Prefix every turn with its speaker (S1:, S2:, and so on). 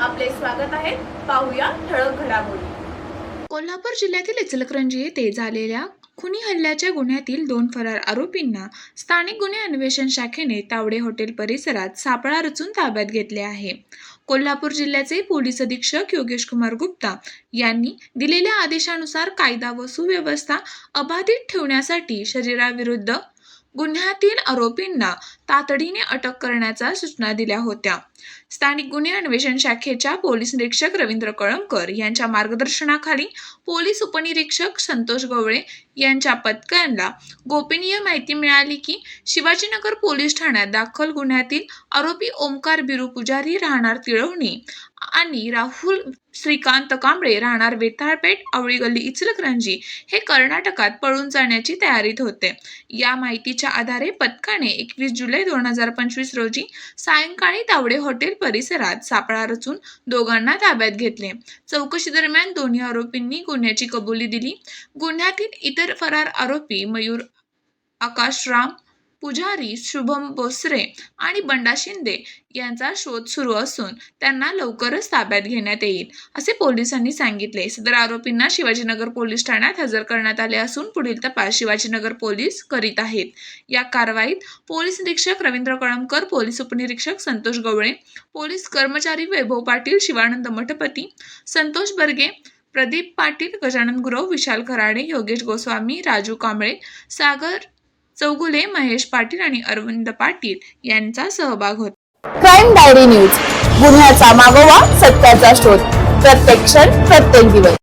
S1: आपले स्वागत आहे. पाहूया ठळक घडामोडी.
S2: कोल्हापूर जिल्ह्यातील इचलकरंजी येथे झालेल्या खुनी हल्ल्याच्या गुन्ह्यातील दोन फरार आरोपींना स्थानिक गुन्हे अन्वेषण शाखेने तावडे हॉटेल परिसरात सापळा रचून ताब्यात घेतले आहे. कोल्हापूर जिल्ह्याचे पोलीस अधीक्षक योगेश कुमार गुप्ता यांनी दिलेल्या आदेशानुसार कायदा व सुव्यवस्था अबाधित ठेवण्यासाठी शरीराविरुद्ध गुन्ह्यातील आरोपींना तातडीने अटक करण्याच्या सूचना दिल्या होत्या. स्थानिक गुन्हे अन्वेषण शाखेच्या पोलीस निरीक्षक रवींद्र कळमकर यांच्या मार्गदर्शनाखाली पोलीस उपनिरीक्षक संतोष गवळे यांच्या पथकांना गोपनीय माहिती मिळाली की शिवाजीनगर पोलीस ठाण्यात दाखल गुन्ह्यातील आरोपी ओमकार बिरू पुजारी राहणार तिळवणी आणि राहुल श्रीकांत कांबळे राहणार वेताळपेठ आवळी गल्ली इचलकरंजी हे कर्नाटकात पळून जाण्याची तयारीत होते. या माहितीच्या आधारे पथकाने एकवीस जुलै दोन हजार पंचवीस रोजी सायंकाळी तावडे हॉटेल परिसरात सापळा रचून दोघांना ताब्यात घेतले. चौकशी दरम्यान दोन्ही आरोपींनी गुन्ह्याची कबुली दिली. गुन्ह्यातील इतर फरार आरोपी मयूर आकाश राम पुजारी शुभम बोसरे आणि बंडा शिंदे यांचा शोध सुरू असून त्यांना लवकरच ताब्यात घेण्यात येईल असे पोलिसांनी सांगितले. सदर आरोपींना शिवाजीनगर पोलीस ठाण्यात हजर करण्यात आले असून पुढील तपास शिवाजीनगर पोलीस करीत आहेत. या कारवाईत पोलीस निरीक्षक रवींद्र कळमकर पोलीस उपनिरीक्षक संतोष गवळे पोलीस कर्मचारी वैभव पाटील शिवानंद मठपती संतोष बर्गे प्रदीप पाटील गजानन गुरव विशाल खराडे योगेश गोस्वामी राजू कांबळे सागर चौगुले महेश पाटील आणि अरविंद पाटील यांचा सहभाग होता.
S3: क्राईम डायरी न्यूज गुन्ह्याचा मागोवा सत्याचा शोध. प्रत्येक क्षण प्रत्येक दिवस.